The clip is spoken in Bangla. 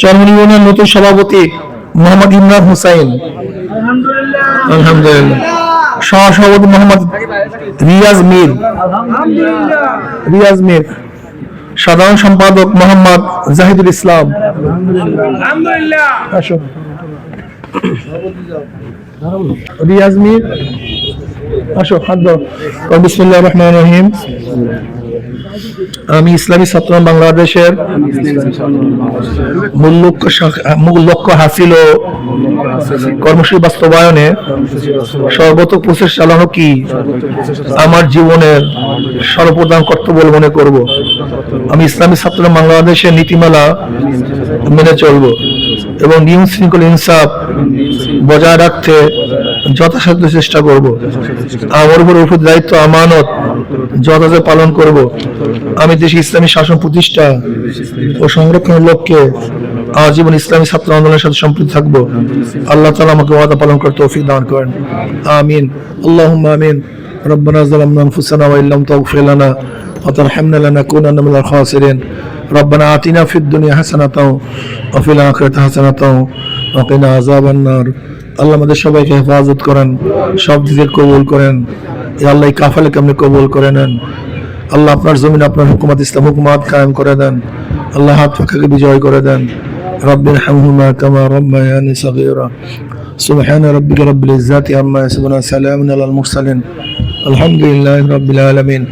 চরমনি নতুন সভাপতি মোহাম্মদ ইমরান হুসাইন। আলহামদুলিল্লাহ। সহ সভাপতি মোহাম্মদ রিয়াজ মির। রিয়াজ মির। সাধারণ সম্পাদক মোহাম্মদ জাহিদুল ইসলাম। রিয়াজ মির। আসো, হাত দাও। বিসমুল্লাহ রহমান রহিম। আমি ইসলামী ছাত্র বাংলাদেশের মূল লক্ষ্য মূল লক্ষ্য হাসিল ও কর্মসূচি বাস্তবায়নে সর্বতক প্রচেষ্টা চালানো কি আমার জীবনের সর্বপ্রধান কর্তব্য মনে করব। আমি ইসলামী ছাত্র বাংলাদেশের নীতিমালা মেনে চলব এবং নিয়ম শৃঙ্খল ইনসাফ বজায় রাখতে যথাসাধ্য চেষ্টা করব আমার উপর উপর দায়িত্ব আমানত যথাযথ পালন করব আমি দেশে ইসলামী শাসন প্রতিষ্ঠা ও সংরক্ষণের লক্ষ্যে আজীবন ইসলামী ছাত্র আন্দোলনের সাথে সম্পৃক্ত থাকবো আল্লাহ তালা আমাকে ওয়াদা পালন করতে তৌফিক দান করেন আমিন আল্লাহুম্মা আমিন ربنا ظلمنا انفسنا وان لم تغفر لنا وترحمنا لنكونن من الخاسرين ربنا آتنا في الدنيا حسنة وفي الآخرة حسنة ওকেনা আজাব আন্নার। আল্লাহ আমাদের সবাইকে হেফাজত করেন, সব দিকে কবুল করেন। আল্লাহ কাফালে কেমনি কবুল করে নেন? আল্লাহ আপনার জমিন আপনার হুকুমাত, ইসলাম হুকুমাত কায়েম করে দেন। আল্লাহ হাত ফাঁকাকে বিজয় করে দেন। রব্বিন হামহুমা কামা রব্বায়ানি সাগীরা। সুবহান রাব্বিকা রব্বিল ইজ্জাতি আম্মা ইয়াসিফুন সালামুন আলাল মুরসালিন। আলহামদুলিল্লাহি রাব্বিল আলামিন।